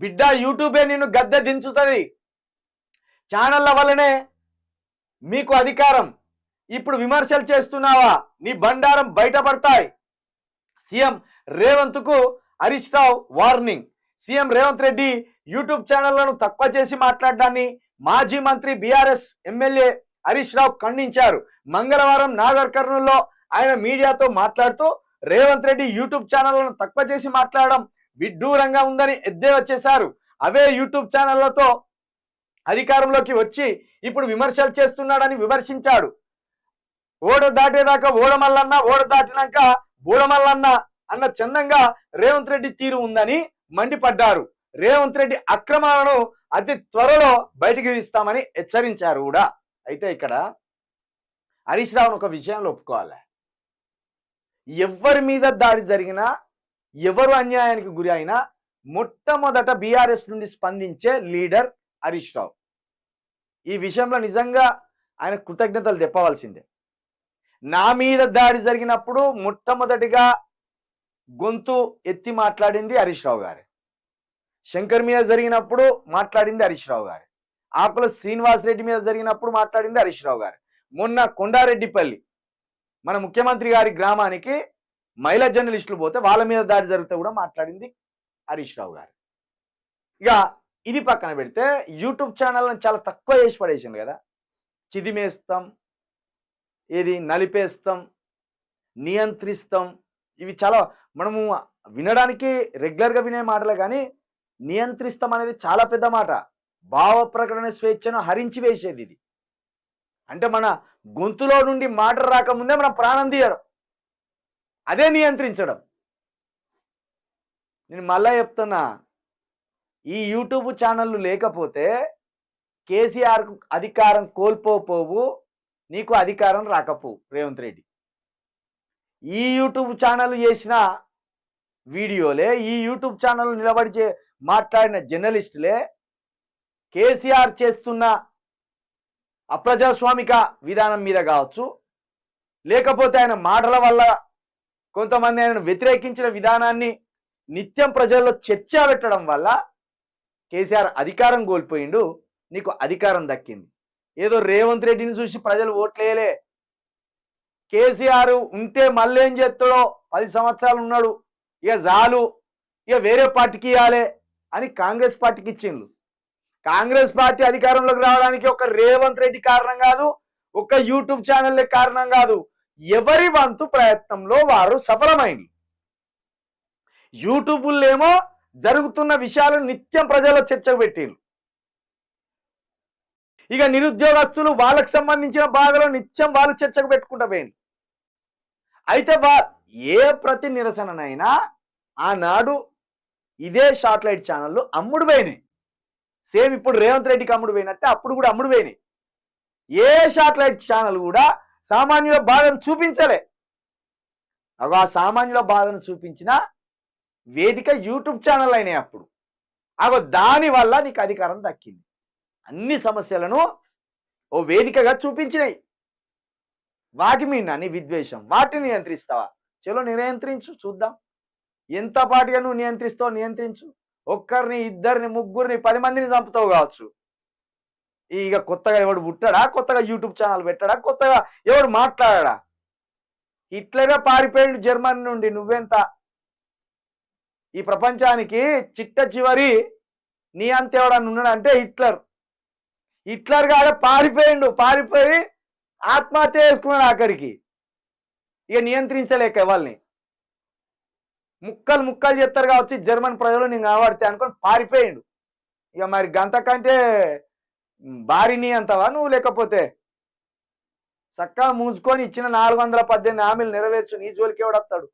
బిడ్డ యూట్యూబే నిన్ను గద్దె దించుతుంది. ఛానళ్ళ వల్లనే మీకు అధికారం. ఇప్పుడు విమర్శలు చేస్తున్నావా? నీ బండారం బయటపడతాయి. CM రేవంత్కు Harish Rao warning. CM Revanth Reddy YouTube ఛానళ్ళను తక్కువ చేసి మాట్లాడడాన్ని మాజీ మంత్రి బీఆర్ఎస్ ఎమ్మెల్యే హరీష్ రావు ఖండించారు. మంగళవారం నాగర్ కర్నూల్లో ఆయన మీడియాతో మాట్లాడుతూ రేవంత్ రెడ్డి యూట్యూబ్ ఛానళ్ళను తక్కువ చేసి మాట్లాడడం విడ్డూరంగా ఉందని ఎద్దే వచ్చేశారు. అవే యూట్యూబ్ ఛానళ్ళతో అధికారంలోకి వచ్చి ఇప్పుడు విమర్శలు చేస్తున్నాడని విమర్శించాడు. ఓడ దాటేదాకా ఓడమల్లన్న ఓడ దాటినాక బూడమల్లన్న అన్న చందంగా రేవంత్ రెడ్డి తీరు ఉందని మండిపడ్డారు. రేవంత్ రెడ్డి అక్రమాలను అతి త్వరలో బయటికి తీస్తామని హెచ్చరించారు కూడా. అయితే ఇక్కడ హరీష్ రావును ఒక విషయంలో ఒప్పుకోవాలి. ఎవరి మీద దాడి జరిగినా ఎవరు అన్యాయానికి గురి అయినా మొట్టమొదట బీఆర్ఎస్ నుండి స్పందించే లీడర్ హరీష్ రావు. ఈ విషయంలో నిజంగా ఆయన కృతజ్ఞతలు చెప్పవలసిందే నా మీద దాడి జరిగినప్పుడు మొట్టమొదటిగా గొంతు ఎత్తి మాట్లాడింది హరీష్ రావు గారే. శంకర్ మీద జరిగినప్పుడు మాట్లాడింది హరీష్ రావు గారు. ఆకుల శ్రీనివాస్ రెడ్డి మీద జరిగినప్పుడు మాట్లాడింది హరీష్ రావు గారు. మొన్న కొండారెడ్డిపల్లి మన ముఖ్యమంత్రి గారి గ్రామానికి మహిళా జర్నలిస్టులు పోతే వాళ్ళ మీద దాడి జరిగితే కూడా మాట్లాడింది హరీష్ రావు గారు. ఇక ఇది పక్కన పెడితే యూట్యూబ్ ఛానల్ని చాలా తక్కువ చేసి పడేసింది కదా. చిదిమేస్తాం ఏది నలిపేస్తాం నియంత్రిస్తాం ఇవి చాలా మనము వినడానికి రెగ్యులర్గా వినే మాటలే కానీ నియంత్రిస్తాం అనేది చాలా పెద్ద మాట. భావ ప్రకటన స్వేచ్ఛను హరించి వేసేది ఇది. అంటే మన గొంతులో నుండి మాట రాకముందే మనం ప్రాణం తీయడం. అదే నియంత్రించడం. నేను మళ్ళా చెప్తున్నా ఈ యూట్యూబ్ ఛానళ్ళు లేకపోతే కేసీఆర్కు అధికారం కోల్పోపోవు నీకు అధికారం రాకపోవు రేవంత్ రెడ్డి. ఈ యూట్యూబ్ ఛానల్ చేసిన వీడియోలే ఈ యూట్యూబ్ ఛానల్ నిలబడి చే మాట్లాడిన జర్నలిస్టులే కేసీఆర్ చేస్తున్న అప్రజాస్వామిక విధానం మీద కావచ్చు లేకపోతే ఆయన మాటల వల్ల కొంతమంది ఆయనను వ్యతిరేకించిన విధానాన్ని నిత్యం ప్రజల్లో చర్చ పెట్టడం వల్ల కేసీఆర్ అధికారం కోల్పోయిండు నీకు అధికారం దక్కింది. ఏదో రేవంత్ రెడ్డిని చూసి ప్రజలు ఓట్లేయలే. కేసీఆర్ ఉంటే మళ్ళీ ఏం చేస్తాడో పది సంవత్సరాలు ఉన్నాడు ఇక చాలు ఇక వేరే పార్టీకి ఇవ్వాలి అని కాంగ్రెస్ పార్టీకి ఇచ్చిండ్రు కాంగ్రెస్ పార్టీ అధికారంలోకి రావడానికి ఒక రేవంత్ రెడ్డి కారణం కాదు ఒక యూట్యూబ్ ఛానల్లే కారణం కాదు. ఎవరి వంతు ప్రయత్నంలో వారు సఫలమైంది. యూట్యూబ్లేమో జరుగుతున్న విషయాలు నిత్యం ప్రజల చర్చకు పెట్టిండ్రు. ఇక నిరుద్యోగస్తులు వాళ్ళకు సంబంధించిన బాధలో నిత్యం వాళ్ళు చర్చకు పెట్టుకుంటా పోయింది అయితే వా ఏ ప్రతి నిరసననైనా ఆనాడు ఇదే షార్ట్లైట్ ఛానళ్ళు అమ్ముడు పోయినాయి. సేమ్ ఇప్పుడు రేవంత్ రెడ్డికి అమ్ముడు పోయినట్టే అప్పుడు కూడా అమ్ముడు పోయినాయి. ఏ షార్ట్లైట్ ఛానల్ కూడా సామాన్యుల బాధను చూపించలే. అగో ఆ సామాన్యుల బాధను చూపించిన వేదిక యూట్యూబ్ ఛానల్ అయినాయి అప్పుడు. అగో దాని వల్ల నీకు అధికారం దక్కింది. అన్ని సమస్యలను ఓ వేదికగా చూపించినాయి. వాటి మీద నీ విద్వేషం వాటిని నియంత్రిస్తావా? చలో నియంత్రించు చూద్దాం. ఎంత పాటుగా నువ్వు నియంత్రిస్తావు నియంత్రించు. ఒక్కరిని ఇద్దరిని ముగ్గురిని పది మందిని చంపుతావు కావచ్చు. ఇక కొత్తగా ఎవడు పుట్టాడా? కొత్తగా యూట్యూబ్ ఛానల్ పెట్టాడా? కొత్తగా ఎవడు మాట్లాడా ఇట్లనే పారిపోయాడు జర్మనీ నుండి నువ్వెంత? ఈ ప్రపంచానికి చిట్ట చివరి నీ అంత ఎవడన్నా ఉన్నాడంటే హిట్లర్. హిట్లర్ కాడ పారిపోయిండు పారిపోయి ఆత్మహత్య చేసుకున్నాడు అక్కడికి ఇక నియంత్రించలేక వాళ్ళని ముక్కలు ముక్కలు చెప్తారు కావచ్చు జర్మన్ ప్రజలు నేను కనబడితే అనుకొని పారిపోయిండు. ఇక మరి గంత భారీని అంతవా నువ్వు లేకపోతే? చక్కగా మూసుకొని ఇచ్చిన నాలుగు వందల పద్దెనిమిది హామీలు నెరవేర్చు నీ జోలికి ఎవడొస్తాడు